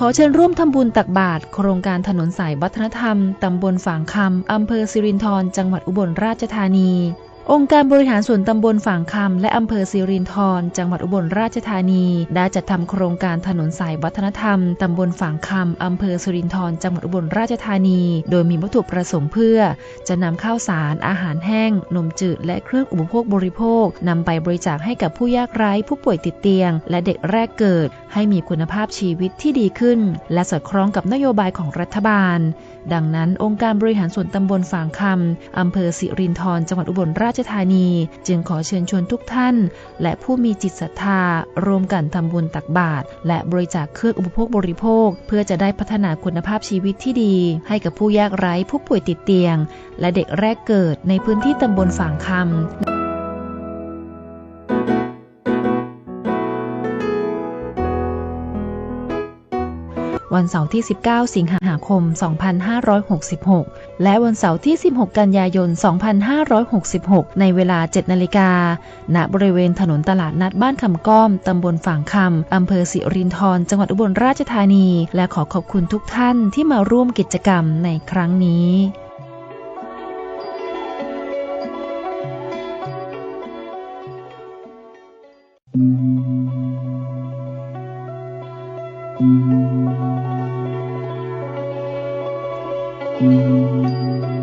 ขอเชิญร่วมทำบุญตักบาตรโครงการถนนสายวัฒนธรรม ตำบลฝางคำอำเภอสิรินธรจังหวัดอุบลราชธานี องค์การบริหารส่วนตำบลฝางคำและอำเภอสิรินธรจังหวัดอุบลราชธานี ได้จัดทำโครงการถนนสายวัฒนธรรมตำบลฝางคำอำเภอสิรินธรจังหวัดอุบลราชธานี โดยมีวัตถุประสงค์เพื่อ จะนำข้าวสาร อาหารแห้ง นมจืด และเครื่องอุปโภคบริโภคนำไปบริจาคให้กับผู้ยากไร้ผู้ป่วยติดเตียง และเด็กแรกเกิด ให้มีคุณภาพชีวิตที่ดีขึ้น และสอดคล้องกับนโยบายของรัฐบาล ดังนั้นองค์การบริหารส่วนตำบลฝางคำอำเภอสิรินธรจังหวัดอุบลราชธานี จึงขอเชิญชวนทุกท่าน และผู้มีจิตศรัทธา รวมกันทำบุญตักบาตรและบริจาคเครื่องอุปโภคบริโภค เพื่อจะได้พัฒนาคุณภาพชีวิตที่ดี ให้กับผู้ยากไร้ผู้ป่วยติดเตียง และเด็กแรกเกิดในพื้นที่ตำบลฝางคำวันเสาร์ที่ 19 สิงหา คม 2566 และวันเสาร์ที่ 16 กันยายน 2566 ในเวลา 7 นาฬิกา ณ บริเวณถนนตลาดนัดบ้านคำก้อม ตำบลฝางคำ อำเภอสิรินธร จังหวัดอุบลราชธานี และขอขอบคุณทุกท่านที่มาร่วมกิจกรรมในครั้งนี้ Thank Música